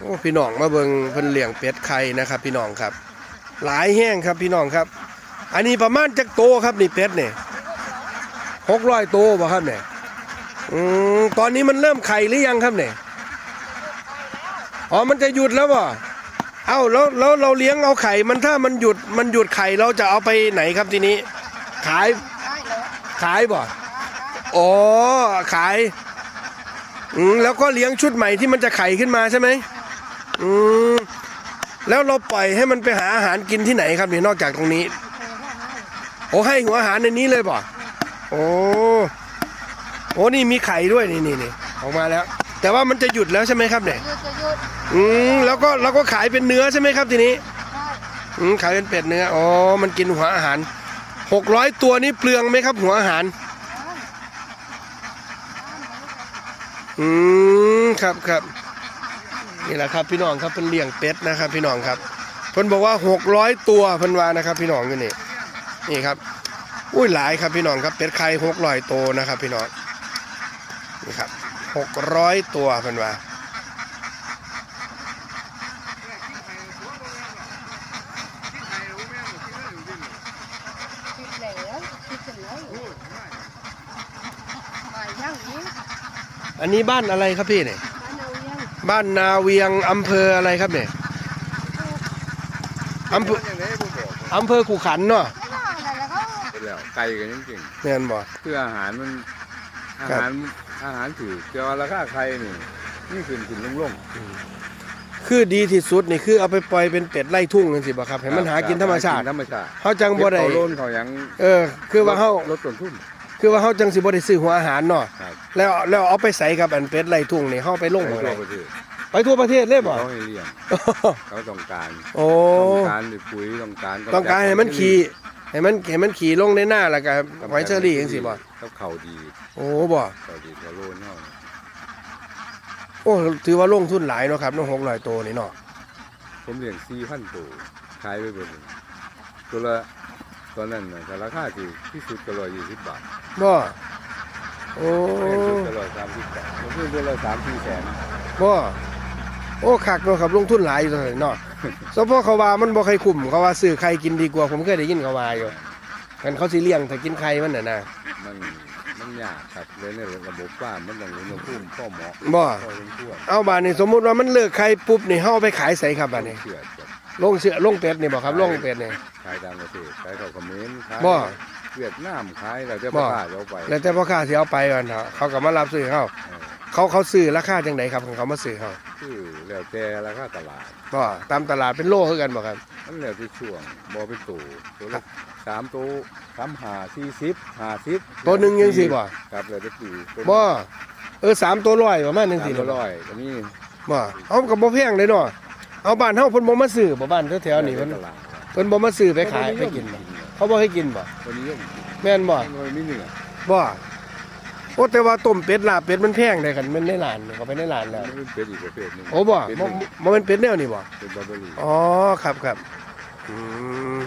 โอ้พี่น้องมาเบิงเพิ่นเลี้ยงเป็ดไข่นะครับ พี่น้องครับ หลายแห้งครับพี่น้องครับ อันนี้ประมาณจักโตครับนี่เป็ดเนี่ยหกร้อยโตบ่ครับเนี่ยอืมตอนนี้มันเริ่มไข่หรือยังครับเนี่ยอ๋อมันจะหยุดแล้วบ่เอ้าแล้วแล้วเราเลี้ยงเอาไข่มันถ้ามันหยุดมันหยุดไข่เราจะเอาไปไหนครับทีนี้ ขายขายบ่อ๋อขายอืมแล้วก็เลี้ยงชุดใหม่ที่มันจะไข่ขึ้นมาใช่ไหม อืมแล้วเราปล่อยให้มันไปหาอาหารกินที่ไหนครับนี่นอกจากตรงนี้ โอ้ให้หัวอาหารในนี้เลยบ่โอ้โอ้นี่มีไข่ด้วยนี่นี่นี่ออกมาแล้ว แต่ว่ามันจะหยุดแล้วใช่ไหมครับเนี่ยหยุดจะหยุดอืมแล้วก็เราก็ขายเป็นเนื้อใช่ไหมครับทีนี้ใช่อืมขายเป็นเป็ดเนื้ออ๋อมันกินหัวอาหารหกร้อยตัวนี้เปลืองไหมครับ หัวอาหารอืมครับครับ นี่แหละครับพี่น้องครับเป็นเลี้ยงเป็ดนะครับ พี่น้องครับเพิ่นบอกว่าหกร้อยตัวเพิ่นว่านะครับ พี่น้องอยู่นี่นี่ครับอุ้ยหลายครับพี่น้องครับเป็ดไข่หกร้อยตัวนะครับ พี่น้องนี่ครับหกร้อยตัวเพิ่นว่าคิดแล้วคิดเสร็จแล้วไปย่างนี้อันนี้บ้านอะไรครับพี่เนี่ย บ้านเรายังบ้านนาเวียงอำเภออะไรครับเนี่ยอำเภอยังไงผมบอกอำเภอขู่ขันเนาะไม่ว่าอะไรแล้วก็ไปแล้วไก่กันยังเก่งแม่นบ่เพื่ออาหารมันอาครับหารอาหารถือแต่ว่าราคาไข่นี่นี่ขึ้นขึ้นลงลง คือดีที่สุดนี่คือเอาไปปล่อยเป็นเป็ดไล่ทุ่งกันสิบ่ครับให้มันหากินธรรมชาติธรรมชาติเฮาจังบ่ได้เขาโลนเขาหยังเออคือว่าเฮาลดต้นทุน คือว่าเฮาจังสิบ่ได้ซื้อหัวอาหารเนาะ ครับ แล้วแล้วเอาไปใส่กับอันเป็ดไล่ทุ่งนี่เฮาไปลงไปบ่ทั่ได้วประเทศไปทั่วประเทศเลยบ่ เขาให้เลี้ยงเขาต้องการโอ้ ต้องการปุ๋ยต้องการต้องการให้มันขี่ให้มันให้มันขี่ลงในหน้าแล้วก็หอยเชอรี่จังซี่บ่เขาเข่าดีโอ้บ่เข่าดีเขาโลนเฮาโอ้ถือว่าลงทุนหลายเนาะครับน้อง600ตัวนี่เนาะผมเลี้ยง4,000ตัวขายไปเบิดเลยตัวละตอนนั้นน่ะแต่ราคาที่ที่สุดก็120บาท บ่ โอ้แพงสุดก็130บาทผมซื้อตัวละ3-4แสนบ่โอ้คักเนาะครับลงทุนหลายอยู่เลยเนาะสมพอเขาว่ามันบ่ใครคุ้มเขาว่าซื้อไข่กินดีกว่าผมเคยได้ยินเขาว่าอยู่กันเขาสิเลี้ยงถ้ากินไข่มันน่ะนะมันมันยากครับเลยในระบบฟ้าร์มมันต้องอุณหภูมิพ่อเหมาะบ่พอสมควรเอาบาดนี้สมมุติว่ามันเลิกไข่ปุ๊บนี่เฮาเอาไปขายใส่ครับบาดนี้เชื่อครับลงเสือลงเป็ดนี่บ่ครับลงเป็ดนี่ขายต่างประเทศขายเข้าเขมรขายบ่ เวียดนามขายแล้วจะบ่ประกาศเอาไปแล้วแต่พ่อค้าสิเอาไปกันเถอะเขาก็มารับซื้อเขาเออเขาเขาซื้อราคาจังไดครับเขามาซื้อเขาคือแล้วแต่ราคาตลาดบ่ตามตลาดเป็นโลคือกันบ่ครับมันแล้วที่ช่วงบ่เป็นตัวตัวละสามตัวสามห้าสี่สิบห้าสิบตัวหนึงยังสิบ่ครับแล้วแต่ปีตัวบ่เออสามตัวร้อยประมาณนึงสามสิตัวร้อยก็มีบ่เอาก็บ่แพงเลยเนาะเอาบ้านเฮาเพิ่นบ่มาซื้อบ่บ้านแถวๆนี่เพิ่นตลาดเพิ่นบ่มาซื้อไปขายไปกินบ่ เขาบ่ให้กินบ่ตัวนี้ยมแม่นบ่มันมีเนื้อบ่โอ้แต่ว่าต้มเป็ดลาบเป็ดมันแพงได้กันมันในร้านนี่เขาไปในร้านแล้วมันเป็นอีกประเภทหนึงโอ้บ่เป็นบ่บ่แมันเป็นเป็ดแนวนี่บ่เป็นบาร์เบอรี่อ๋อครับครับอืม